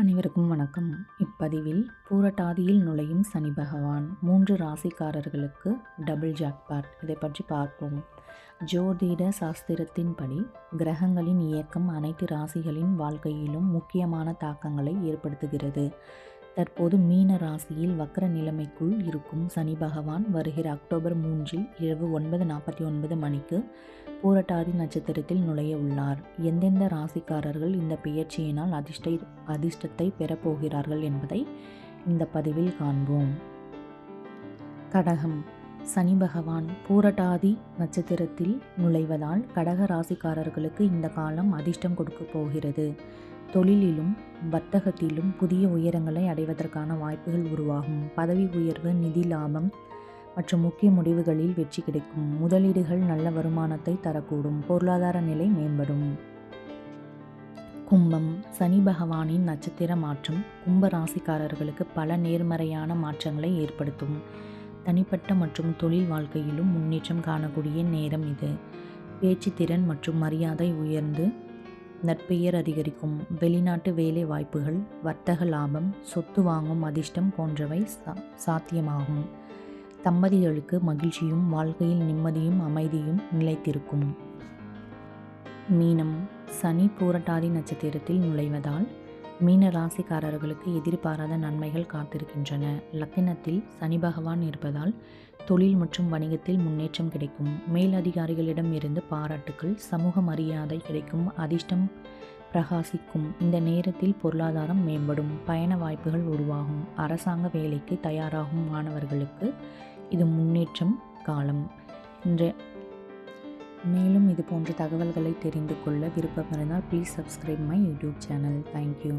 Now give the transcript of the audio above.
அனைவருக்கும் வணக்கம். இப்பதிவில் பூரட்டாதியில் நுழையும் சனி பகவான் மூன்று ராசிக்காரர்களுக்கு டபுள் ஜாக்பாட் இதை பற்றி பார்ப்போம். ஜோதிட சாஸ்திரத்தின்படி கிரகங்களின் இயக்கம் அனைத்து ராசிகளின் வாழ்க்கையிலும் முக்கியமான தாக்கங்களை ஏற்படுத்துகிறது. தற்போது மீன ராசியில் வக்ர நிலைமைக்குள் இருக்கும் சனி பகவான் வருகிற அக்டோபர் மூன்றில் இரவு ஒன்பது நாற்பத்தி ஒன்பது மணிக்கு பூரட்டாதி நட்சத்திரத்தில் நுழைய உள்ளார். எந்தெந்த ராசிக்காரர்கள் இந்த பெயர்ச்சியினால் அதிர்ஷ்ட அதிர்ஷ்டத்தை பெறப்போகிறார்கள் என்பதை இந்த பதிவில் காண்போம். கடகம். சனி பகவான் பூரட்டாதி நட்சத்திரத்தில் நுழைவதால் கடக ராசிக்காரர்களுக்கு இந்த காலம் அதிர்ஷ்டம் கொடுக்க போகிறது. தொழிலிலும் வர்த்தகத்திலும் புதிய உயரங்களை அடைவதற்கான வாய்ப்புகள் உருவாகும். பதவி உயர்வு நிதி லாபம் மற்றும் முக்கிய முடிவுகளில் வெற்றி கிடைக்கும். முதலீடுகள் நல்ல வருமானத்தை தரக்கூடும். பொருளாதார நிலை மேம்படும். கும்பம். சனி பகவானின் நட்சத்திர மாற்றம் கும்ப ராசிக்காரர்களுக்கு பல நேர்மறையான மாற்றங்களை ஏற்படுத்தும். தனிப்பட்ட மற்றும் தொழில் வாழ்க்கையிலும் முன்னேற்றம் காணக்கூடிய நேரம் இது. பேச்சு திறன் மற்றும் மரியாதை உயர்ந்து நற்பெயர் அதிகரிக்கும். வெளிநாட்டு வேலை வாய்ப்புகள் வர்த்தக லாபம் சொத்து வாங்கும் அதிர்ஷ்டம் போன்றவை சா சாத்தியமாகும். தம்பதிகளுக்கு மகிழ்ச்சியும் வாழ்க்கையில் நிம்மதியும் அமைதியும் நிலைத்திருக்கும். மீனம். சனி பூரட்டாதி நட்சத்திரத்தில் நுழைவதால் மீன ராசிக்காரர்களுக்கு எதிர்பாராத நன்மைகள் காத்திருக்கின்றன. லக்கினத்தில் சனி பகவான் இருப்பதால் தொழில் மற்றும் வணிகத்தில் முன்னேற்றம் கிடைக்கும். மேலதிகாரிகளிடம் இருந்து பாராட்டுக்கள் சமூக மரியாதை கிடைக்கும் அதிர்ஷ்டம் பிரகாசிக்கும். இந்த நேரத்தில் பொருளாதாரம் மேம்படும் பயண வாய்ப்புகள் உருவாகும் அரசாங்க வேலைக்கு தயாராகும் மாணவர்களுக்கு இது முன்னேற்றம் காலம். இன்று மேலும் இது போன்ற தகவல்களை தெரிந்து கொள்ள விருப்பம் இருந்தால் please subscribe my YouTube channel thank you